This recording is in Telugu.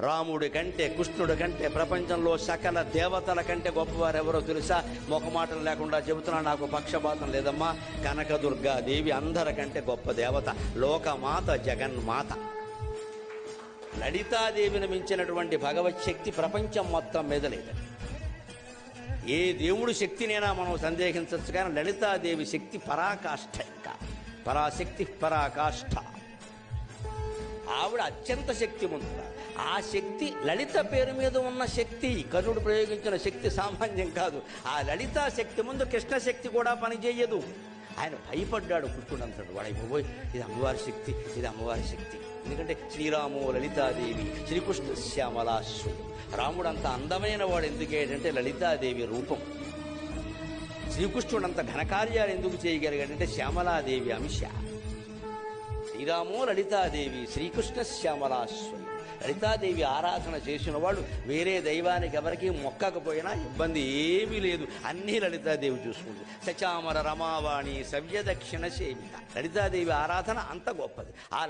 రాముడి. కంటే కృష్ణుడి కంటే ప్రపంచంలో సకల దేవతల కంటే గొప్పవారు ఎవరో తెలుసా? మొఖమాటం లేకుండా చెబుతున్నా నాకు పక్షపాతం లేదమ్మా. కనకదుర్గా దేవి అందరికంటే గొప్ప దేవత. లోకమాత జగన్మాత. లలితాదేవిని మించినటువంటి భగవత్ శక్తి ప్రపంచం మొత్తం మీద లేదు. ఏ దేవుడి శక్తినైనా మనం సందేహించవచ్చు కానీ లలితాదేవి శక్తి పరాకాష్ఠ ఇంకా. పరాశక్తి పరాకాష్ఠ ఆవిడ అత్యంత శక్తివంతుడు ఆ శక్తి లలిత పేరు మీద ఉన్న శక్తి కర్ణుడు ప్రయోగించిన శక్తి సామాన్యం కాదు. ఆ లలితా శక్తి ముందు కృష్ణ శక్తి కూడా పనిచేయదు. ఆయన భయపడ్డాడు కృష్ణుడు అంటాడు వాడు అయిపోయి ఇది అమ్మవారి శక్తి ఇది అమ్మవారి శక్తి. ఎందుకంటే శ్రీరాము లలితాదేవి శ్రీకృష్ణ శ్యామలాశ్వడు రాముడు అంత అందమైన వాడు ఎందుకేటంటే లలితాదేవి రూపం. శ్రీకృష్ణుడు అంత ఘనకార్యాలు ఎందుకు చేయగలిగాడంటే శ్యామలాదేవి అంశ. శ్రీరాము లలితాదేవి శ్రీకృష్ణ శ్యామలాశ్వరి లలితాదేవి ఆరాధన చేసిన వాళ్ళు వేరే దైవానికి ఎవరికి మొక్కకపోయినా ఇబ్బంది ఏమీ లేదు. అన్నీ లలితాదేవి చూసుకుంది. సచామర రమావాణి సవ్య దక్షిణ సేవిత. లలితాదేవి ఆరాధన అంత గొప్పది. ఆ